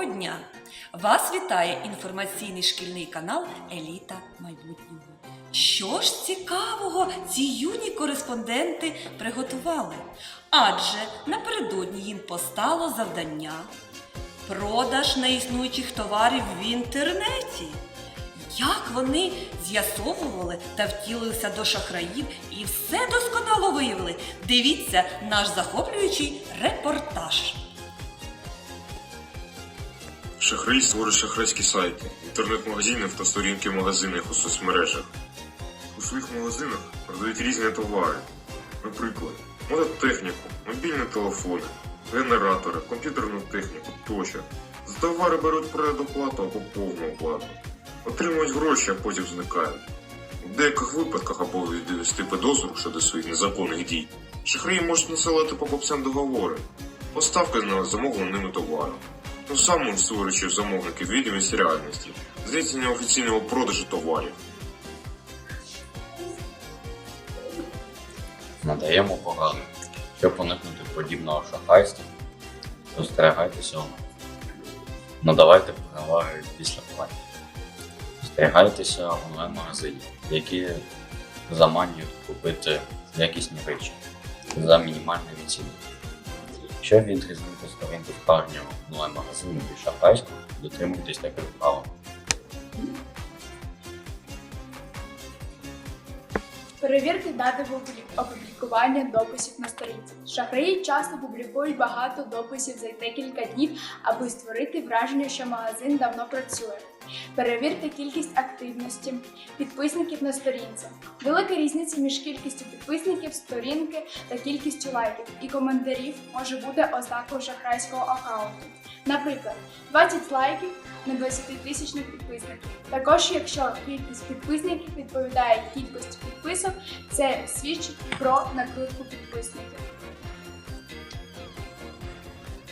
Доброго дня! Вас вітає інформаційний шкільний канал Еліта майбутнього. Що ж цікавого ці юні кореспонденти приготували? Адже напередодні їм постало завдання продаж неіснуючих товарів в інтернеті. Як вони з'ясовували та втілилися до шахраїв і все досконало виявили. Дивіться наш захоплюючий репортаж. Шахраї створюють шахрайські сайти, інтернет-магазинів та сторінки в у соцмережах. У своїх магазинах продають різні товари, наприклад, мототехніку, мобільні телефони, генератори, комп'ютерну техніку тощо. За товари беруть предоплату або повну оплату. Отримують гроші, а потім зникають. У деяких випадках або відвести підозру щодо своїх незаконних дій. Шахраї можуть насилати покупцям договори, поставки на замовленим ними товару. Тим самим створюючи в замовників відомість реальності, здійснення офіційного продажу товарів. Надаємо пораду. Щоб уникнути подібного шахрайства, остерігайтеся онлайн. Надавайте переваги після платі. Остерігайтеся онлайн-магазинів, які заманюють купити якісні речі за мінімальною ціною. Щоб відрізнити сторінку справжнього онлайн-магазину від шахрайського, дотримуйтесь таких правил. Перевірте дати опублікування дописів на сторінці. Шахраї часто публікують багато дописів за декілька днів, аби створити враження, що магазин давно працює. Перевірте кількість активності підписників на сторінці. Велика різниця між кількістю підписників сторінки та кількістю лайків і коментарів може бути ознакою шахрайського аккаунту. Наприклад, 20 лайків на 20 тисячних підписників. Також, якщо кількість підписників відповідає кількості підписок, це свідчить про накрутку підписників.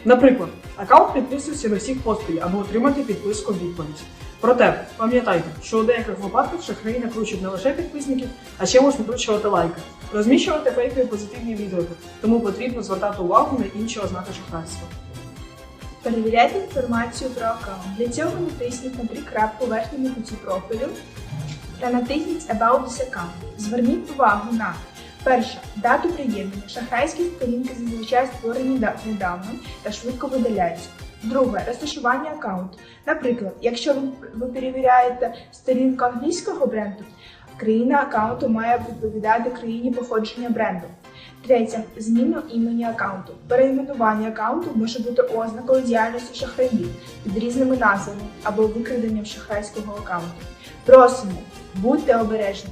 Наприклад, аккаунт підписується на всіх постів, аби отримати підписку відповідь. Проте пам'ятайте, що у деяких випадках шахраї накручують не лише підписників, а ще можуть накручувати лайки, розміщувати фейкові позитивні відгуки, тому потрібно звертати увагу на інші ознаки шахрайства. Перевіряйте інформацію про аккаунт. Для цього натисніть на три крапки у верхньому куті профілю та натисніть About this account. Зверніть увагу на перше дату приєднання. Шахрайські сторінки зазвичай створені недавно та швидко видаляються. Друге розташування аккаунту. Наприклад, якщо ви, перевіряєте сторінку англійського бренду, країна аккаунту має відповідати країні походження бренду. Третє зміну імені аккаунту. Перейменування аккаунту може бути ознакою діяльності шахраїв під різними назвами або викраденням шахрайського аккаунту. Просимо, будьте обережні.